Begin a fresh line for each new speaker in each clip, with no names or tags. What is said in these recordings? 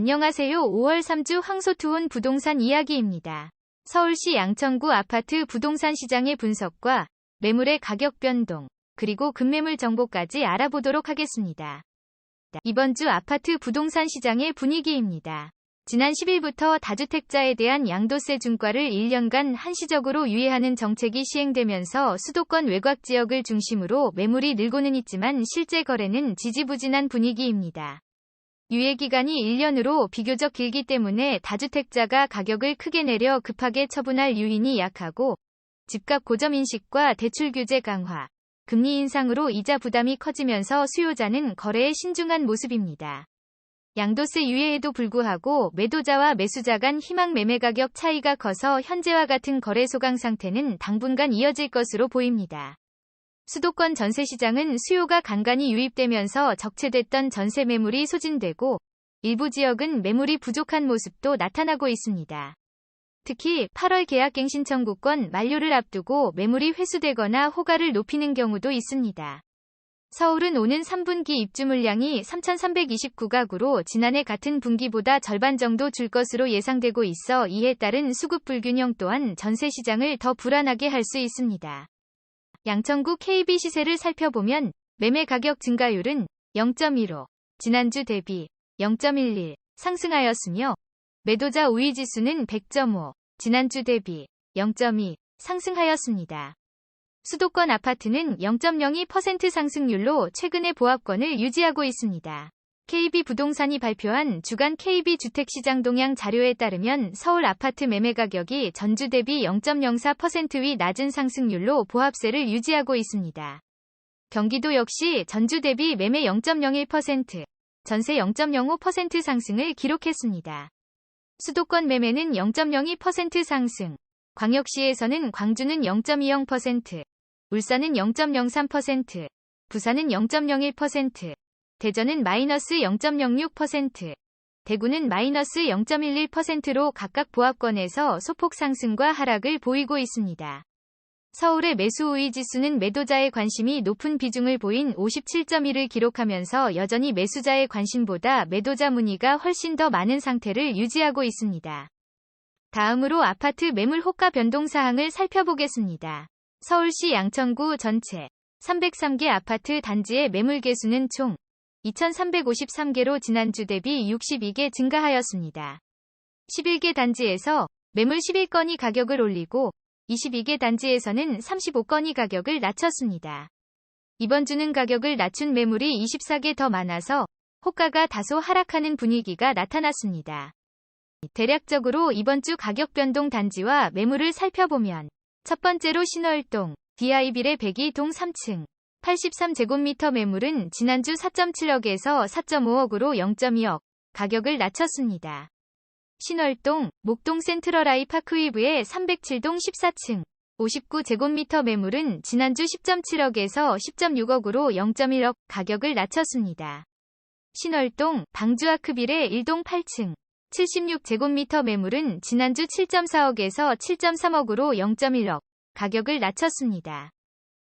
안녕하세요. 5월 3주 황소투혼 부동산 이야기입니다. 서울시 양천구 아파트 부동산 시장의 분석과 매물의 가격 변동, 그리고 급매물 정보까지 알아보도록 하겠습니다. 이번 주 아파트 부동산 시장의 분위기입니다. 지난 10일부터 다주택자에 대한 양도세 중과를 1년간 한시적으로 유예하는 정책이 시행되면서 수도권 외곽 지역을 중심으로 매물이 늘고는 있지만 실제 거래는 지지부진한 분위기입니다. 유예 기간이 1년으로 비교적 길기 때문에 다주택자가 가격을 크게 내려 급하게 처분할 유인이 약하고 집값 고점 인식과 대출 규제 강화, 금리 인상으로 이자 부담이 커지면서 수요자는 거래에 신중한 모습입니다. 양도세 유예에도 불구하고 매도자와 매수자 간 희망 매매 가격 차이가 커서 현재와 같은 거래 소강 상태는 당분간 이어질 것으로 보입니다. 수도권 전세 시장은 수요가 간간히 유입되면서 적체됐던 전세 매물이 소진되고 일부 지역은 매물이 부족한 모습도 나타나고 있습니다. 특히 8월 계약갱 신청구권 만료를 앞두고 매물이 회수되거나 호가를 높이는 경우도 있습니다. 서울은 오는 3분기 입주 물량이 3,329가구로 지난해 같은 분기보다 절반 정도 줄 것으로 예상되고 있어 이에 따른 수급 불균형 또한 전세 시장을 더 불안하게 할 수 있습니다. 양천구 KB 시세를 살펴보면 매매 가격 증가율은 0.15, 지난주 대비 0.11 상승하였으며 매도자 우위 지수는 100.5, 지난주 대비 0.2 상승하였습니다. 수도권 아파트는 0.02% 상승률로 최근의 보합권을 유지하고 있습니다. KB 부동산이 발표한 주간 KB 주택시장 동향 자료에 따르면 서울 아파트 매매 가격이 전주 대비 0.04%위 낮은 상승률로 보합세를 유지하고 있습니다. 경기도 역시 전주 대비 매매 0.01%, 전세 0.05% 상승을 기록했습니다. 수도권 매매는 0.02% 상승, 광역시에서는 광주는 0.20%, 울산은 0.03%, 부산은 0.01%, 대전은 마이너스 0.06%, 대구는 마이너스 0.11%로 각각 보합권에서 소폭 상승과 하락을 보이고 있습니다. 서울의 매수 우위 지수는 매도자의 관심이 높은 비중을 보인 57.1을 기록하면서 여전히 매수자의 관심보다 매도자 문의가 훨씬 더 많은 상태를 유지하고 있습니다. 다음으로 아파트 매물 호가 변동 사항을 살펴보겠습니다. 서울시 양천구 전체 303개 아파트 단지의 매물 개수는 총 2,353개로 지난주 대비 62개 증가하였습니다. 11개 단지에서 매물 11건이 가격을 올리고 22개 단지에서는 35건이 가격을 낮췄습니다. 이번 주는 가격을 낮춘 매물이 24개 더 많아서 호가가 다소 하락하는 분위기가 나타났습니다. 대략적으로 이번 주 가격 변동 단지와 매물을 살펴보면 첫 번째로 신월동, DI빌의 102동 3층, 83제곱미터 매물은 지난주 4.7억에서 4.5억으로 0.2억 가격을 낮췄습니다. 신월동, 목동 센트럴아이 파크위브의 307동 14층, 59제곱미터 매물은 지난주 10.7억에서 10.6억으로 0.1억 가격을 낮췄습니다. 신월동, 방주아크빌의 1동 8층, 76제곱미터 매물은 지난주 7.4억에서 7.3억으로 0.1억 가격을 낮췄습니다.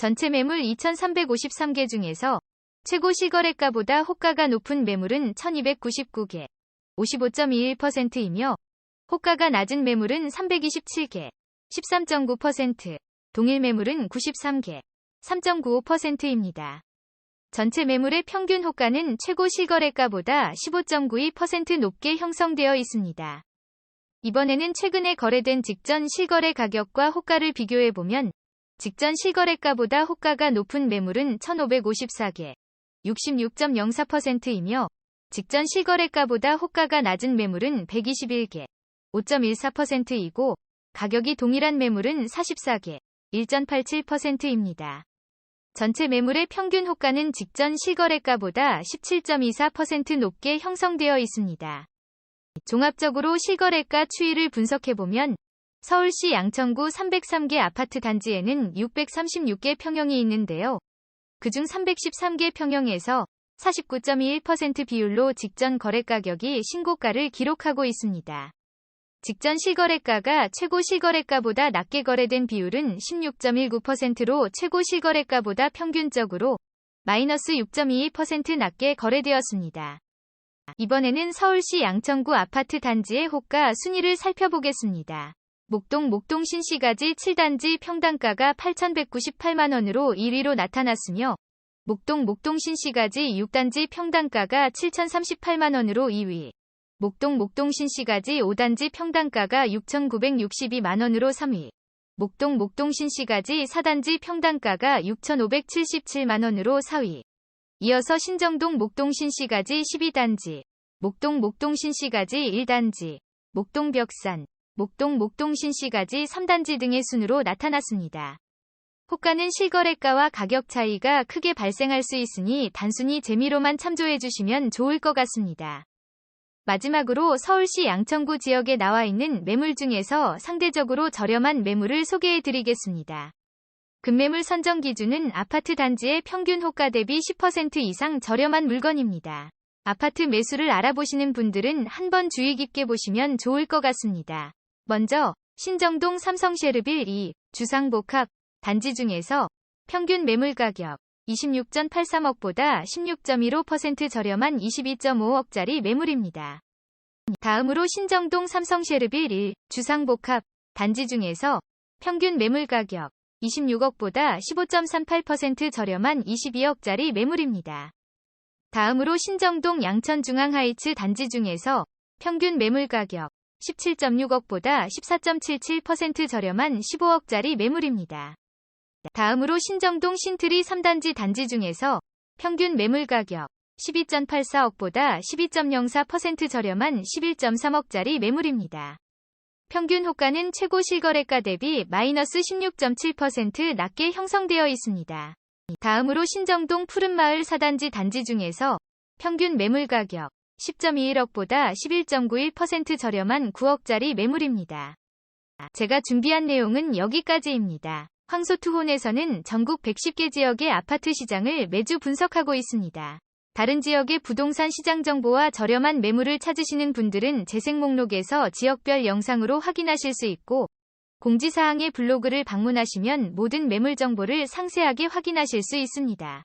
전체 매물 2,353개 중에서 최고 실거래가보다 호가가 높은 매물은 1,299개, 55.21%이며 호가가 낮은 매물은 327개, 13.9%, 동일 매물은 93개, 3.95%입니다. 전체 매물의 평균 호가는 최고 실거래가보다 15.92% 높게 형성되어 있습니다. 이번에는 최근에 거래된 직전 실거래 가격과 호가를 비교해보면 직전 실거래가보다 호가가 높은 매물은 1,554개, 66.04%이며 직전 실거래가보다 호가가 낮은 매물은 121개, 5.14%이고 가격이 동일한 매물은 44개, 1.87%입니다. 전체 매물의 평균 호가는 직전 실거래가보다 17.24% 높게 형성되어 있습니다. 종합적으로 실거래가 추이를 분석해보면 서울시 양천구 303개 아파트 단지에는 636개 평형이 있는데요. 그중 313개 평형에서 49.21% 비율로 직전 거래 가격이 신고가를 기록하고 있습니다. 직전 실거래가가 최고 실거래가보다 낮게 거래된 비율은 16.19%로 최고 실거래가보다 평균적으로 마이너스 6.22% 낮게 거래되었습니다. 이번에는 서울시 양천구 아파트 단지의 호가 순위를 살펴보겠습니다. 목동 목동 신시가지 7단지 평당가가 8,198만원으로 1위로 나타났으며 목동 목동 신시가지 6단지 평당가가 7,038만원으로 2위 목동 목동 신시가지 5단지 평당가가 6,962만원으로 3위 목동 목동 신시가지 4단지 평당가가 6,577만원으로 4위. 이어서 신정동 목동 신시가지 12단지 목동 목동 신시가지 1단지 목동 벽산 목동 목동 신시가지 3단지 등의 순으로 나타났습니다. 호가는 실거래가와 가격 차이가 크게 발생할 수 있으니 단순히 재미로만 참조해 주시면 좋을 것 같습니다. 마지막으로 서울시 양천구 지역에 나와 있는 매물 중에서 상대적으로 저렴한 매물을 소개해 드리겠습니다. 급매물 선정 기준은 아파트 단지의 평균 호가 대비 10% 이상 저렴한 물건입니다. 아파트 매수를 알아보시는 분들은 한번 주의 깊게 보시면 좋을 것 같습니다. 먼저 신정동 삼성쉐르빌 2 주상복합 단지 중에서 평균 매물 가격 26.83억보다 16.15% 저렴한 22.5억짜리 매물입니다. 다음으로 신정동 삼성쉐르빌 1 주상복합 단지 중에서 평균 매물 가격 26억보다 15.38% 저렴한 22억짜리 매물입니다. 다음으로 신정동 양천중앙하이츠 단지 중에서 평균 매물 가격 17.6억보다 14.77% 저렴한 15억짜리 매물입니다. 다음으로 신정동 신트리 3단지 단지 중에서 평균 매물 가격 12.84억보다 12.04% 저렴한 11.3억짜리 매물입니다. 평균 호가는 최고 실거래가 대비 마이너스 16.7% 낮게 형성되어 있습니다. 다음으로 신정동 푸른마을 4단지 단지 중에서 평균 매물 가격 10.21억보다 11.91% 저렴한 9억짜리 매물입니다. 제가 준비한 내용은 여기까지입니다. 황소투혼에서는 전국 110개 지역의 아파트 시장을 매주 분석하고 있습니다. 다른 지역의 부동산 시장 정보와 저렴한 매물을 찾으시는 분들은 재생 목록에서 지역별 영상으로 확인하실 수 있고 공지사항의 블로그를 방문하시면 모든 매물 정보를 상세하게 확인하실 수 있습니다.